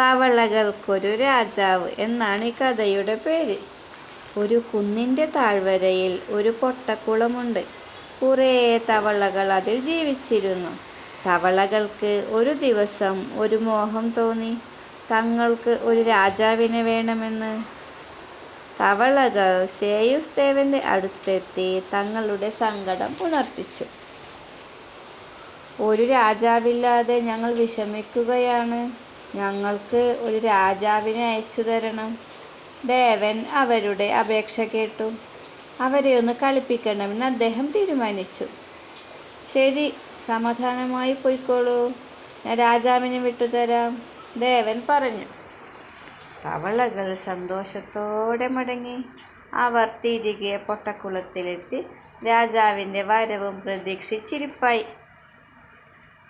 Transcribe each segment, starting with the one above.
തവളകൾക്കൊരു രാജാവ് എന്നാണ് ഈ കഥയുടെ പേര്. ഒരു കുന്നിന്റെ താഴ്വരയിൽ ഒരു പൊട്ടക്കുളമുണ്ട്. കുറേ തവളകൾ അതിൽ ജീവിച്ചിരുന്നു. തവളകൾക്ക് ഒരു ദിവസം ഒരു മോഹം തോന്നി. തങ്ങൾക്ക് ഒരു രാജാവിനെ വേണമെന്ന്. തവളകൾ സേയുസ് ദേവന്റെ അടുത്തെത്തി തങ്ങളുടെ സങ്കടം ഉണർത്തിച്ചു ഒരു രാജാവില്ലാതെ ഞങ്ങൾ വിഷമിക്കുകയാണ്. ഞങ്ങൾക്ക് ഒരു രാജാവിനെ അയച്ചു തരണം. ദേവൻ അവരുടെ അപേക്ഷ കേട്ടു. അവരെ ഒന്ന് കളിപ്പിക്കണമെന്ന് അദ്ദേഹം തീരുമാനിച്ചു. ശരി സമാധാനമായി പോയിക്കോളൂ. ഞാൻ രാജാവിനെ വിട്ടുതരാം ദേവൻ പറഞ്ഞു. തവളകൾ സന്തോഷത്തോടെ മടങ്ങി. അവർ തിരികെ പൊട്ടക്കുളത്തിലെത്തി രാജാവിന്റെ വരവും പ്രതീക്ഷിച്ചിരിപ്പായി.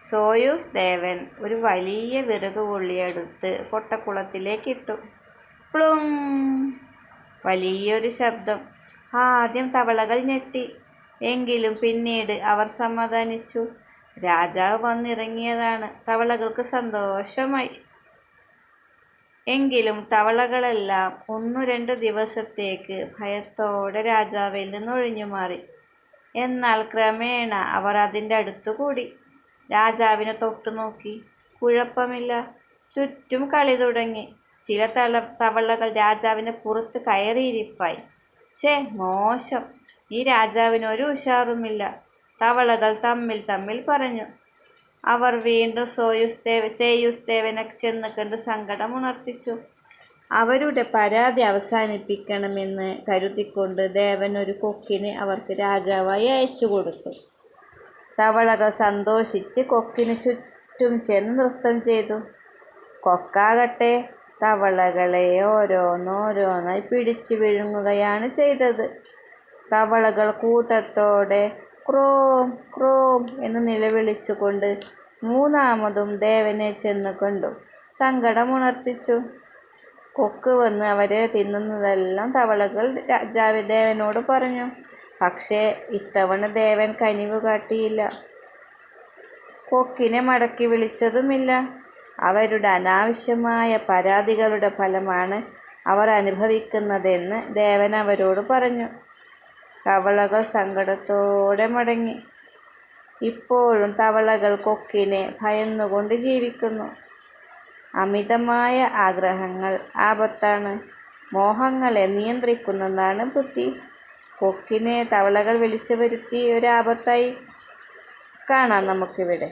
സോയൂസ് ദേവൻ ഒരു വലിയ വിറക് കൊള്ളിയെടുത്ത് പൊട്ടക്കുളത്തിലേക്കിട്ടു പ്ലും. വലിയൊരു ശബ്ദം. ആദ്യം തവളകൾ ഞെട്ടി. എങ്കിലും പിന്നീട് അവർ സമാധാനിച്ചു. രാജാവ് വന്നിറങ്ങിയതാണ്. തവളകൾക്ക് സന്തോഷമായി. എങ്കിലും തവളകളെല്ലാം ഒന്നു രണ്ട് ദിവസത്തേക്ക് ഭയത്തോടെ രാജാവിൽ നിന്ന് ഒഴിഞ്ഞു മാറി എന്നാൽ ക്രമേണ അവർ അതിന്റെ അടുത്തു കൂടി രാജാവിനെ തൊട്ടു നോക്കി. കുഴപ്പമില്ല. ചുറ്റും കളി തുടങ്ങി. ചില തള തവളകൾ രാജാവിനെ പുറത്ത് കയറിയിരിപ്പായി. ചേ മോശം. ഈ രാജാവിന് ഒരു ഉഷാറുമില്ല. തവളകൾ തമ്മിൽ തമ്മിൽ പറഞ്ഞു. അവർ വീണ്ടും സോയുസ് ദേവ സേയുസ് ദേവനെ ചെന്ന് കണ്ട് സങ്കടം ഉണർത്തിച്ചു. അവരുടെ പരാതി അവസാനിപ്പിക്കണമെന്ന് കരുതിക്കൊണ്ട് ദേവൻ ഒരു കൊക്കിനെ അവർക്ക് രാജാവായി അയച്ചു കൊടുത്തു. തവളകൾ സന്തോഷിച്ച് കൊക്കിന് ചുറ്റും ചെന്ന് നൃത്തം ചെയ്തു. കൊക്കാകട്ടെ തവളകളെ ഓരോന്നോരോന്നായി പിടിച്ചു വിഴുങ്ങുകയാണ് ചെയ്തത്. തവളകൾ കൂട്ടത്തോടെ ക്രോം ക്രോം എന്ന് നിലവിളിച്ചുകൊണ്ട് മൂന്നാമതും ദേവനെ ചെന്ന് കണ്ടു. സങ്കടമുണർത്തിച്ചു. കൊക്ക് വന്ന് അവരെ തിന്നുന്നതെല്ലാം തവളകൾ രാജാവ് ദേവനോട് പറഞ്ഞു. പക്ഷേ ഇത്തവണ ദേവൻ കനിവ് കാട്ടിയില്ല. കൊക്കിനെ മടക്കി വിളിച്ചതുമില്ല. അവരുടെ അനാവശ്യമായ പരാതികളുടെ ഫലമാണ് അവർ അനുഭവിക്കുന്നതെന്ന് ദേവൻ അവരോട് പറഞ്ഞു. തവളകൾ സങ്കടത്തോടെ മടങ്ങി. ഇപ്പോഴും തവളകൾ കൊക്കിനെ ഭയന്നുകൊണ്ട് ജീവിക്കുന്നു. അമിതമായ ആഗ്രഹങ്ങൾ ആപത്താണ്. മോഹങ്ങളെ നിയന്ത്രിക്കുന്നതാണ് ബുദ്ധി. കൊക്കിനെ തവളകൾ വിളിച്ചു വരുത്തി ഒരു ആപത്തായി കാണാം നമുക്കിവിടെ.